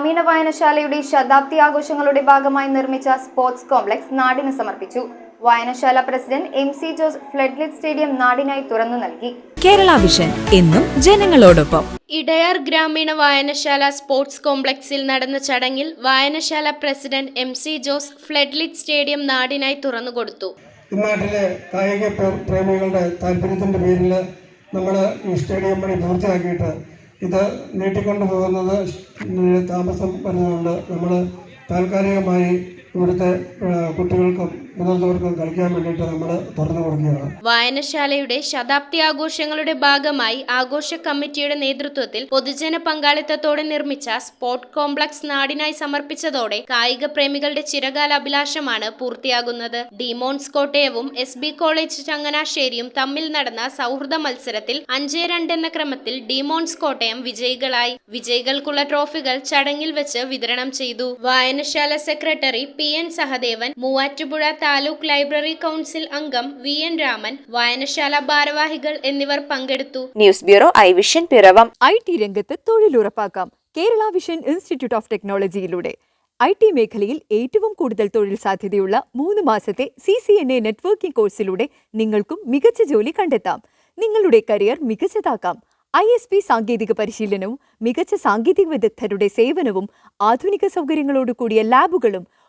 വായനശാലയുടെ ശതാബ്ദി ആഘോഷങ്ങളുടെ ഭാഗമായി നിർമ്മിച്ച സ്പോർട്സ് കോംപ്ലക്സ് നാടിന് സമർപ്പിച്ചു. വായനശാല president M C Jose floodlit stadium നാടിനായി തുറന്നു നൽകി. കേരള വിഷൻ എന്നും ജനങ്ങളോടൊപ്പം. ഇടയാർ ഗ്രാമീണ വായനശാല സ്പോർട്സ് കോംപ്ലക്സിൽ നടന്ന ചടങ്ങിൽ വായനശാല president M C Jose floodlit stadium നാടിനായി തുറന്നുകൊടുത്തു. നാട്ടിലെ കായിക പ്ര- പ്രേമികളുടെ താല്പര്യത്തിന്റെ പേരിൽ നമ്മൾ ഈ സ്റ്റേഡിയം പണി പൂർത്തിയാക്കിയിട്ട് ഇത് നീട്ടിക്കൊണ്ടു പോകുന്നത് താമസം വരുന്നതുകൊണ്ട് നമ്മൾ താൽക്കാലികമായി ഇവിടുത്തെ കുട്ടികൾക്കും മുതിർന്നവർക്കും കളിക്കാൻ വേണ്ടിയിട്ട് നമ്മൾ തുറന്നു കൊടുക്കുകയാണ്. വായനശാലയുടെ ശതാബ്ദി ആഘോഷങ്ങളുടെ ഭാഗമായി ആഘോഷ കമ്മിറ്റിയുടെ നേതൃത്വത്തിൽ പൊതുജന പങ്കാളിത്തത്തോടെ നിർമ്മിച്ച സ്പോർട് കോംപ്ലക്സ് നാടിനായി സമർപ്പിച്ചതോടെ കായിക പ്രേമികളുടെ ചിരകാല അഭിലാഷമാണ് പൂർത്തിയാകുന്നത്. ഡിമോൺസ് കോട്ടയവും എസ് ബി കോളേജ് ചങ്ങനാശ്ശേരിയും തമ്മിൽ നടന്ന സൗഹൃദ മത്സരത്തിൽ അഞ്ച് രണ്ട് എന്ന ക്രമത്തിൽ ഡിമോൺസ് കോട്ടയം വിജയികളായി. വിജയികൾക്കുള്ള ട്രോഫികൾ ചടങ്ങിൽ വെച്ച് വിതരണം ചെയ്തു. വായനശാല secretary P N Sahadevan Muvattupuzha taluk library council അംഗം വി എൻ രാമൻ വായനശാല ഭാരവാഹികൾ എന്നിവർ പങ്കെടുത്തു. News bureau I vision Piravom. I T രംഗത്ത് തൊഴിലുറപ്പാക്കാം. കേരള വിഷൻ ഇൻസ്റ്റിറ്റ്യൂട്ട് ഓഫ് ടെക്നോളജിയിലൂടെ. ഐ ടി മേഖലയിൽ ഏറ്റവും കൂടുതൽ തൊഴിൽ സാധ്യതയുള്ള മൂന്ന് മാസത്തെ C C N A networking കോഴ്സിലൂടെ നിങ്ങൾക്കും മികച്ച ജോലി കണ്ടെത്താം. നിങ്ങളുടെ കരിയർ മികച്ചതാക്കാം. ഐ എസ് പി സാങ്കേതിക പരിശീലനവും മികച്ച സാങ്കേതിക വിദഗ്ധരുടെ സേവനവും ആധുനിക സൗകര്യങ്ങളോടുകൂടിയ ലാബുകളും